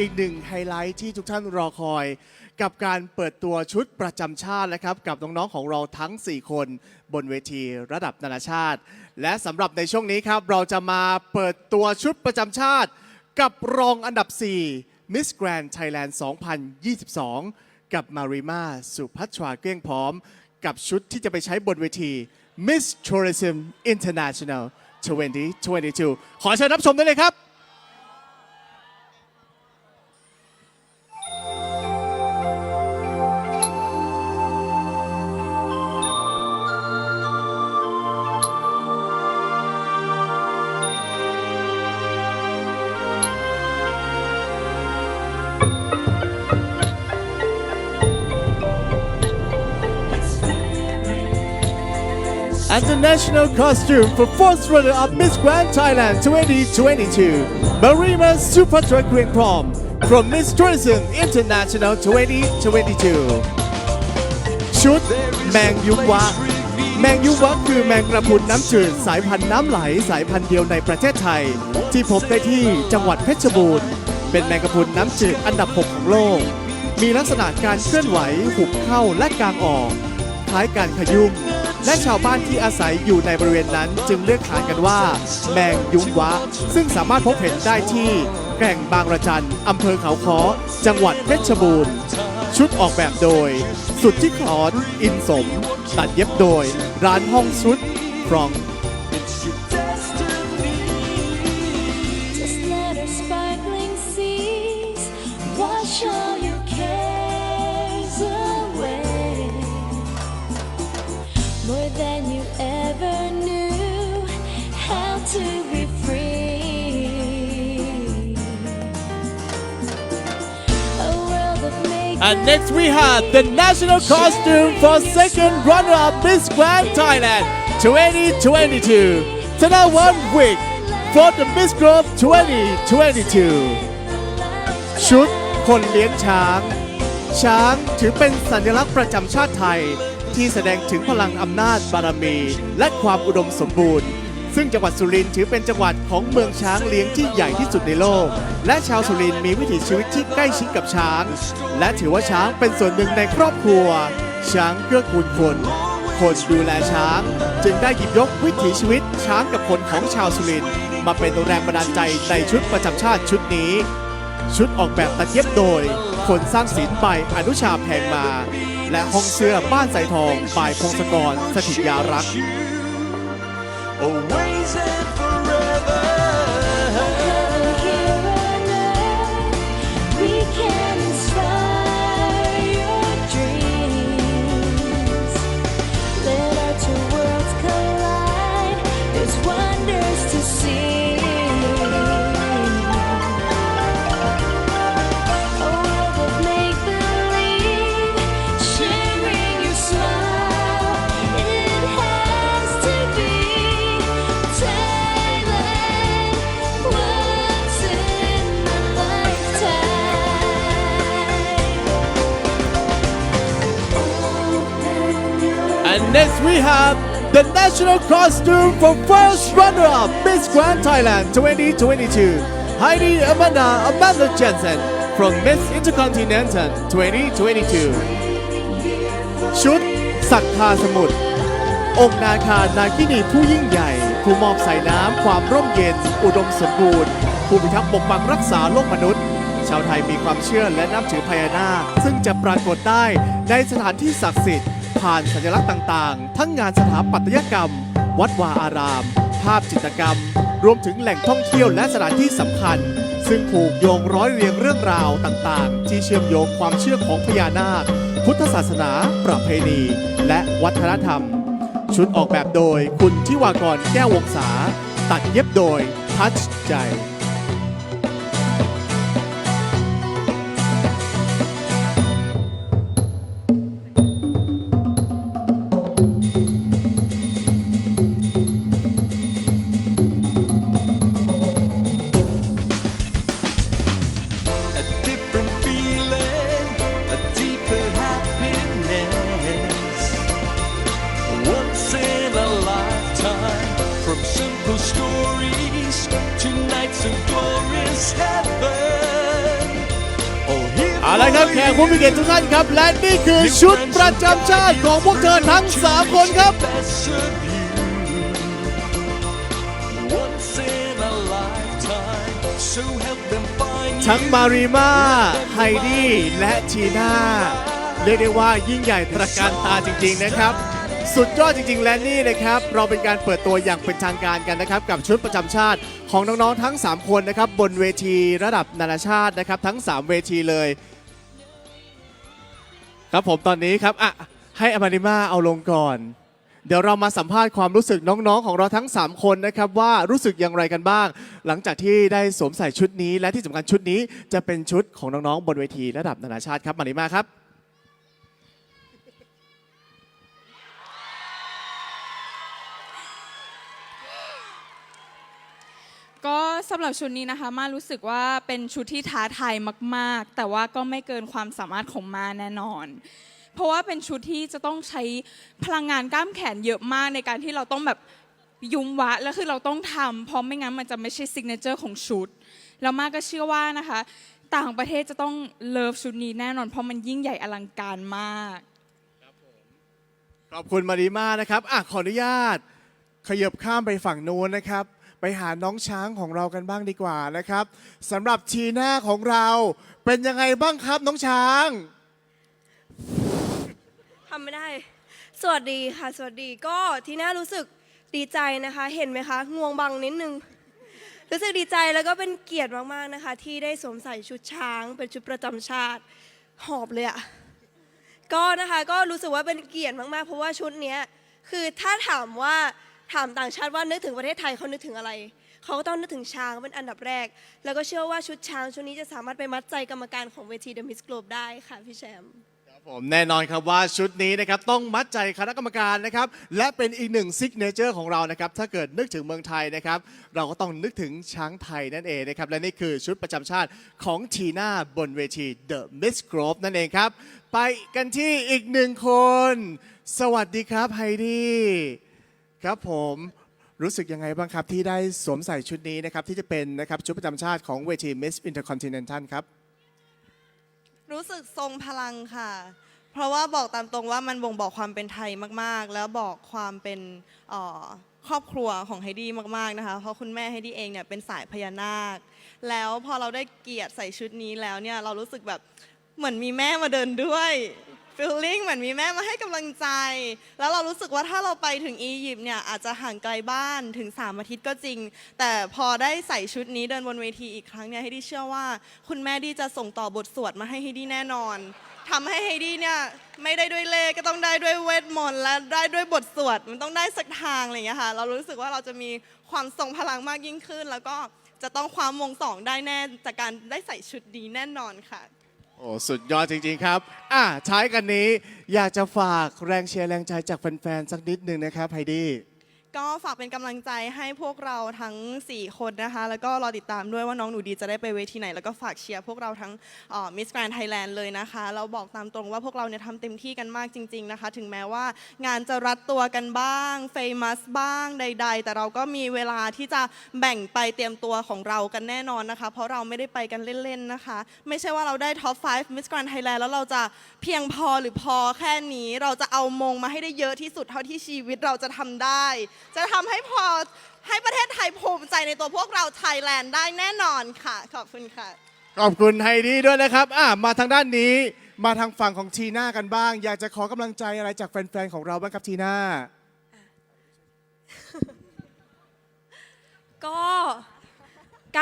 อีกหนึ่งไฮไลท์ที่ทุกท่านรอคอย กับการเปิดตัวชุดประจำชาตินะครับ กับน้องๆของเราทั้ง 4 คนบนเวทีระดับนานาชาติ และสำหรับในช่วงนี้ครับ เราจะมาเปิดตัวชุดประจำชาติ กับรองอันดับ 4 Miss Grand Thailand 2022 กับมาริมาสุพัชราเกลี้ยงพร้อม กับชุดที่จะไปใช้บนเวที Miss Tourism International 2022 ขอเชิญรับชมได้เลยครับ And the national costume for first runner-up Miss Grand Thailand 2022, Marima Supatra Green Prom from Miss Tourism International 2022 ชุดแมงยุวะ แมงยุวะคือแมงกระพุนน้ำจืดสายพันธุ์น้ำไหลสายพันธุ์เดียวในประเทศไทย ที่พบได้ที่จังหวัดเพชรบูรณ์ เป็นแมงกระพรุนน้ำจืดอันดับ 6 ของโลก มีลักษณะการเคลื่อนไหวหุบเข้าและกางออกคล้ายการขยุ่ม และชาวบ้านที่อาศัยอยู่ในบริเวณนั้นจึงเรียกขานกันว่า แมงยุ้งวะ ซึ่งสามารถพบเห็นได้ที่แก่งบางระจันอำเภอเขาค้อ จังหวัดเพชรบูรณ์ ชุดออกแบบโดย สุดที่ขอนอินสม ตัดเย็บโดย ร้านห้องชุดฟรอง And next we have the national costume for second runner-up Miss Grand Thailand 2022 Thanawan Wig for the Miss Grove 2022 ชุดคนเลี้ยงช้าง ช้างถือเป็นสัญลักษณ์ประจำชาติไทย ที่แสดงถึงพลังอำนาจบารมี และความอุดมสมบูรณ์ ซึ่งจังหวัดสุรินทร์ถือเป็นจังหวัดของเมืองช้างเลี้ยงที่ใหญ่ที่สุดในโลก และชาวสุรินทร์มีวิถีชีวิตที่ใกล้ชิดกับช้าง และถือว่าช้างเป็นส่วนหนึ่งในครอบครัว ช้างเกื้อกูลคนคนดูแลช้าง จึงได้หยิบยกวิถีชีวิตช้างกับคนของชาวสุรินทร์มาเป็นแรงบันดาลใจในชุดประจำชาติชุดนี้ ชุดออกแบบตัดเย็บโดย คนสร้างศิลป์ใบอนุชาแพงมา และห้องเสื้อบ้านสายทองบายพงศกรสถิตยารักษ์ always and forever. Next we have the national costume for first runner-up Miss Grand Thailand 2022 Heidi Amanda Amanda Jensen from Miss Intercontinental 2022 ชุดศรัทธาสมุทรองค์นาคานาคินีผู้ยิ่งใหญ่ ผู้มอบสายน้ำความร่มเย็น อุดมสมบูรณ์ ผู้พิทักษ์ปกปักรักษาโลกมนุษย์ชาวไทยมีความเชื่อและนับถือพญานาคซึ่งจะปรากฏได้ในสถานที่ศักดิ์สิทธิ์ ผ่านสัญลักษณ์ต่างๆ ทั้งงานสถาปัตยกรรม วัดวาอาราม ภาพจิตรกรรม รวมถึงแหล่งท่องเที่ยวและสถานที่สำคัญ ซึ่งผูกโยงร้อยเรียงเรื่องราวต่างๆ ที่เชื่อมโยงความเชื่อของพญานาค พุทธศาสนา ประเพณี และวัฒนธรรม ชุดออกแบบโดยคุณทิวากรแก้ววงศา ตัดเย็บโดยทัชใจ ละครับแขกผู้มีเกียรติทุกท่านครับ และนี่คือชุดประจำชาติของพวกเธอทั้ง 3 คนครับ ทั้งมารีมาไฮดี้และทีน่าเรียกได้ว่ายิ่งใหญ่ตระการตาจริง ๆ นะครับสุดยอดจริง ๆ และนี่นะครับ เราเป็นการเปิดตัวอย่างเป็นทางการกันนะครับ กับชุดประจำชาติของน้อง ๆ ทั้ง 3 คนนะครับ บนเวทีระดับนานาชาตินะครับ ทั้ง 3 เวทีเลย ครับผมตอนนี้ครับอะให้อมานิมาเอาลงก่อน เดี๋ยวเรามาสัมภาษณ์ความรู้สึกน้องๆ ของเราทั้ง 3 คนนะครับว่ารู้สึกอย่างไรกันบ้าง หลังจากที่ได้สวมใส่ชุดนี้ และที่สำคัญชุดนี้จะเป็นชุดของน้องๆบนเวทีระดับนานาชาติครับมานิมาครับ สำหรับชุดนี้นะคะมารู้สึกว่าเป็นชุดที่ท้าทายมาก ๆ แต่ว่าก็ไม่เกินความสามารถของมาแน่นอน เพราะว่าเป็นชุดที่จะต้องใช้พลังงานกล้ามแขนเยอะมากในการที่เราต้องแบบยุมวะแล้วคือเราต้องทำเพราะไม่งั้นมันจะไม่ใช่ซิกเนเจอร์ของชุดแล้วมาก็เชื่อว่านะคะ ต่างประเทศจะต้องเลิฟชุดนี้แน่นอน เพราะมันยิ่งใหญ่อลังการมาก ขอบคุณมาริมานะครับอะขออนุญาต ขยับข้ามไปฝั่งนู้นนะครับ ไปหาน้องช้างของเรากันบ้างดีกว่านะครับสำหรับทีน่าของเราเป็นยังไงบ้างครับน้องช้าง ทำไม่ได้ สวัสดีค่ะ สวัสดีก็ทีน่ารู้สึกดีใจนะคะ เห็นไหมคะ งวงบังนิดนึง รู้สึกดีใจแล้วก็เป็นเกียรติมากๆนะคะ ที่ได้สวมใส่ชุดช้าง เป็นชุดประจำชาติ หอบเลยอะก็นะคะก็รู้สึกว่าเป็นเกียรติมากๆ เพราะว่าชุดเนี้ยคือถ้าถามว่า ถามต่างชาติว่านึกถึงประเทศไทยเขานึกถึงอะไร เขาก็ต้องนึกถึงช้างเป็นอันดับแรก แล้วก็เชื่อว่าชุดช้างชุดนี้จะสามารถไปมัดใจกรรมการของเวที The Miss Globe ได้ค่ะพี่แชมป์ ครับผมแน่นอนครับว่าชุดนี้นะครับต้องมัดใจคณะกรรมการนะครับและเป็นอีกหนึ่งซิกเนเจอร์ของเรานะครับถ้าเกิดนึกถึงเมืองไทยนะครับเราก็ต้องนึกถึงช้างไทยนั่นเองนะครับและนี่คือชุดประจำชาติของทีน่าบนเวที The Miss Globe นั่นเองครับ ไปกันที่อีกหนึ่งคน สวัสดีครับไฮดี้ ครับผมรู้สึกยังไงบ้างครับ ที่ได้สวมใส่ชุดนี้นะครับ ที่จะเป็นนะครับชุดประจำชาติของเวที Miss Intercontinental ครับ รู้สึกทรงพลังค่ะ เพราะว่าบอกตามตรงว่ามันบ่งบอกความเป็นไทยมากๆ แล้วบอกความเป็นเอ่อครอบครัวของไฮดี้มากๆนะคะ เพราะคุณแม่ไฮดี้เองเนี่ยเป็นสายพญานาค แล้วพอเราได้เกียรติใส่ชุดนี้แล้วเนี่ยเรารู้สึกแบบเหมือนมีแม่มาเดินด้วย ฟีลลิ่งเหมือนมีแม่มาให้กำลังใจ แล้วเรารู้สึกว่าถ้าเราไปถึงอียิปต์เนี่ยอาจจะห่างไกลบ้านถึง 3 อาทิตย์ก็จริง แต่พอได้ใส่ชุดนี้เดินบนเวทีอีกครั้งเนี่ยไฮดี้เชื่อว่า คุณแม่ดีจะส่งต่อบทสวดมาให้ไฮดี้แน่นอนทำให้ไฮดี้เนี่ยไม่ได้ด้วยเลขก็ต้องได้ด้วยเวทมนต์และได้ด้วยบทสวดมันต้องได้สักทางอะไรอย่างเงี้ยค่ะเรารู้สึกว่าเราจะมีความทรงพลังมากยิ่งขึ้น แล้วก็จะต้องคว้ามงสองได้แน่จากการได้ใส่ชุดนี้แน่นอนค่ะ โอ้สุดยอดจริงๆครับอะท้ายกันนี้อยากจะฝากแรงเชียร์แรงใจจากแฟนๆสักนิดหนึ่งนะครับไฮดี้ ก็ฝากเป็นกำลังใจให้พวกเราทั้ง 4 คนนะคะ แล้วก็รอติดตามด้วยว่าน้องหนูดีจะได้ไปเวทีไหน แล้วก็ฝากเชียร์พวกเราทั้งมิสแกรนด์ไทยแลนด์เลยนะคะ เราบอกตามตรงว่าพวกเราเนี่ยทำเต็มที่กันมากจริง ๆนะคะ ถึงแม้ว่างานจะรัดตัวกันบ้างเฟมัสบ้างใด ๆ แต่เราก็มีเวลาที่จะแบ่งไปเตรียมตัวของเรากันแน่นอนนะคะ เพราะเราไม่ได้ไปกันเล่นๆนะคะ ไม่ใช่ว่าเราได้ท็อป 5 Miss Grand Thailand แล้วเราจะเพียงพอหรือพอแค่นี้เราจะเอามงมาให้ได้เยอะที่สุดเท่าที่ชีวิตเราจะทำได้จะทำให้พอให้ประเทศไทยภูมิใจในตัวพวกเราไทยแลนด์ได้แน่นอนค่ะ ขอบคุณค่ะ ขอบคุณไฮดี้ด้วยนะครับอะมาทางด้านนี้ มาทางฝั่งของทีน่ากันบ้าง อยากจะขอกำลังใจอะไรจากแฟนๆของเราบ้างครับทีน่า ก็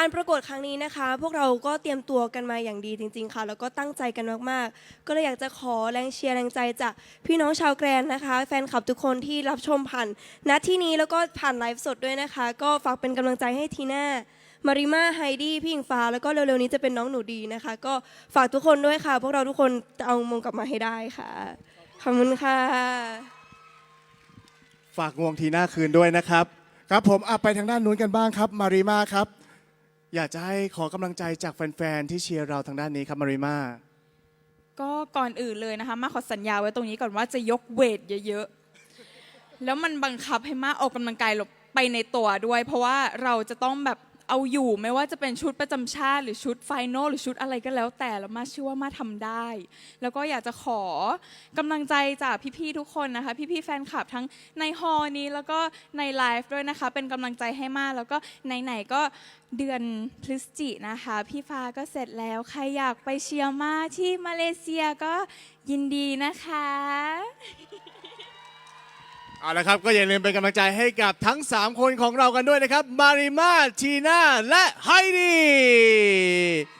การประกวดครั้งนี้นะคะ พวกเราก็เตรียมตัวกันมาอย่างดีจริง ๆ ค่ะ แล้วก็ตั้งใจกันมากๆ ก็เลยอยากจะขอแรงเชียร์แรงใจจากพี่น้องชาวแกรนนะคะ แฟนคลับทุกคนที่รับชมผ่านณที่นี้แล้วก็ผ่านไลฟ์สดด้วยนะคะ ก็ฝากเป็นกำลังใจให้ทีน่ามาริมาไฮดี้พี่อิงฟ้าแล้วก็เร็วๆนี้จะเป็นน้องหนูดีนะคะ ก็ฝากทุกคนด้วยค่ะ พวกเราทุกคนจะเอามงกลับมาให้ได้ค่ะขอบคุณค่ะฝากงวงทีน่าคืนด้วยนะครับ ครับผมอะไปทางด้านนู้นกันบ้างครับ มาริมาครับ อยากจะให้ขอกำลังใจจากแฟนๆที่เชียร์เราทางด้านนี้ครับมาริมา ก็ก่อนอื่นเลยนะคะ มาขอสัญญาไว้ตรงนี้ก่อนว่าจะยกเวทเยอะๆ แล้วมันบังคับให้มาออกกำลังกายหลบไปในตัวด้วย เพราะว่าเราจะต้องแบบ เอาอยู่ไม่ว่าจะเป็นชุดประจำชาติ หรือชุดไฟนอลหรือชุดอะไรก็แล้วแต่แล้วมาเชื่อว่ามาทำได้ แล้วก็อยากจะขอกำลังใจจากพี่ๆทุกคนนะคะ พี่ๆแฟนคลับทั้งในฮอลล์นี้แล้วก็ในไลฟ์ด้วยนะคะ เป็นกำลังใจให้มากแล้วก็ไหนๆก็เดือนพฤศจินะคะ พี่ฟ้าก็เสร็จแล้วใครอยากไปเชียร์มาที่มาเลเซียก็ยินดีนะคะ เอาละครับก็อย่าลืมเป็นกำลังใจให้กับทั้ง 3 คนของเรากันด้วยนะครับ มาริมาทีน่าและไฮดี